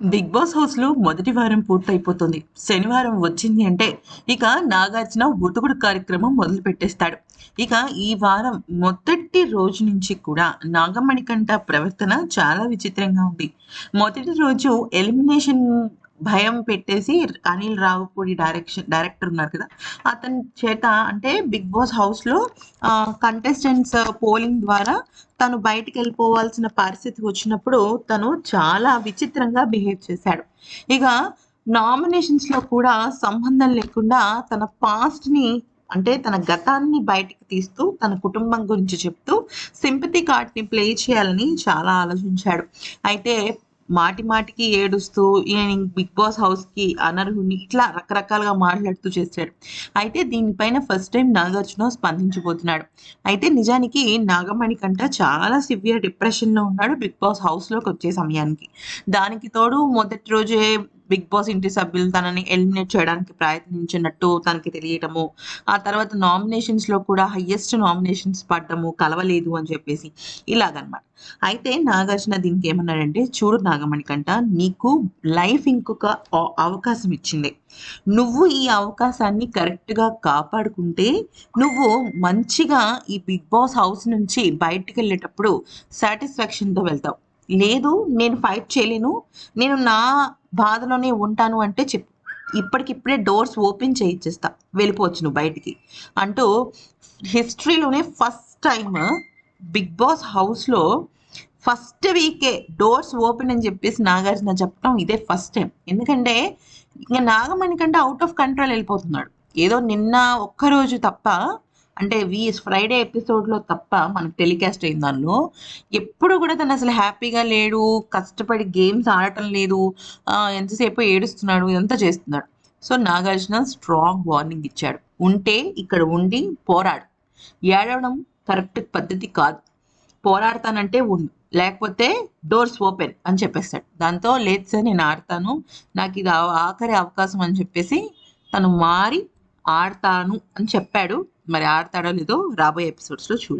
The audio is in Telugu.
బిగ్ బాస్ హౌస్లో మొదటి వారం పూర్తయిపోతుంది. శనివారం వచ్చింది అంటే ఇక నాగార్జున ఉతుకుడు కార్యక్రమం మొదలు పెట్టేస్తాడు. ఇక ఈ వారం మొదటి రోజు నుంచి కూడా నాగమణికంఠ ప్రవర్తన చాలా విచిత్రంగా ఉంది. మొదటి రోజు ఎలిమినేషన్ భయం పెట్టేసి అనిల్ రావుపూడి డైరెక్షన్ డైరెక్టర్ ఉన్నారు కదా. అతని చేత అంటే బిగ్ బాస్ హౌస్లో కంటెస్టెంట్స్ పోలింగ్ ద్వారా తను బయటికి వెళ్ళిపోవాల్సిన పరిస్థితి వచ్చినప్పుడు తను చాలా విచిత్రంగా బిహేవ్ చేశాడు. ఇక నామినేషన్స్లో కూడా సంబంధం లేకుండా తన పాస్ట్ని అంటే తన గతాన్ని బయటికి తీస్తూ తన కుటుంబం గురించి చెప్తూ సింపతి కార్డ్ని ప్లే చేయాలని చాలా ఆలోచించాడు. అయితే మాటి మాటికి ఏడుస్తూ ఈయన బిగ్ బాస్ హౌస్కి అనర్హుని ఇట్లా రకరకాలుగా మాట్లాడుతూ చేశాడు అయితే దీనిపైన ఫస్ట్ టైం నాగార్జున స్పందించిపోతున్నాడు అయితే నిజానికి నాగమణి కంట చాలా సివియర్ డిప్రెషన్లో ఉన్నాడు బిగ్ బాస్ హౌస్లోకి వచ్చే సమయానికి. దానికి తోడు మొదటి రోజే బిగ్ బాస్ ఇంటి సభ్యులు తనని ఎలిమినేట్ చేయడానికి ప్రయత్నించినట్టు తనకి తెలియటము. ఆ తర్వాత నామినేషన్స్లో కూడా హయ్యెస్ట్ నామినేషన్స్ పడ్డము కలవలేదు అని చెప్పేసి ఇలాగనమాట. అయితే నాగార్జున దీనికి ఏమన్నాడంటే చూడు నాగమణికంట నీకు లైఫ్ ఇంకొక అవకాశం ఇచ్చింది. నువ్వు ఈ అవకాశాన్ని కరెక్ట్గా కాపాడుకుంటే నువ్వు మంచిగా ఈ బిగ్ బాస్ హౌస్ నుంచి బయటికి వెళ్ళేటప్పుడు సాటిస్ఫాక్షన్తో వెళ్తావు. లేదు నేను ఫైట్ చేయలేను నేను నా బాధలోనే ఉంటాను అంటే చెప్పు. ఇప్పటికిప్పుడే డోర్స్ ఓపెన్ చేయించేస్తా వెళ్ళిపోవచ్చు నువ్వు బయటికి. అంటూ హిస్టరీలోనే ఫస్ట్ టైం బిగ్ బాస్ హౌస్లో ఫస్ట్ వీకే డోర్స్ ఓపెన్ అని చెప్పేసి నాగార్జున చెప్పడం ఇదే ఫస్ట్ టైం ఎందుకంటే ఇంకా నాగమణి కంటే అవుట్ ఆఫ్ కంట్రోల్ వెళ్ళిపోతున్నాడు. ఏదో నిన్న ఒక్కరోజు తప్ప అంటే వీ ఫ్రైడే ఎపిసోడ్లో తప్ప మనకు టెలికాస్ట్ అయిన దానిలో ఎప్పుడు కూడా తను అసలు హ్యాపీగా లేడు కష్టపడి గేమ్స్ ఆడటం లేదు ఎంతసేపు ఏడుస్తున్నాడు ఇదంతా చేస్తున్నాడు. సో నాగార్జున స్ట్రాంగ్ వార్నింగ్ ఇచ్చాడు. ఉంటే ఇక్కడ ఉండి పోరాడు. ఏడవడం కరెక్ట్ పద్ధతి కాదు. పోరాడతానంటే ఉండు. లేకపోతే డోర్స్ ఓపెన్ అని చెప్పేస్తాడు. దాంతో లేదు సార్ నేను ఆడతాను. నాకు ఇది ఆఖరి అవకాశం అని చెప్పేసి తను మారి ఆడతాను అని చెప్పాడు మరి ఆడతాడో లేదో రాబోయే ఎపిసోడ్స్లో చూడాలి.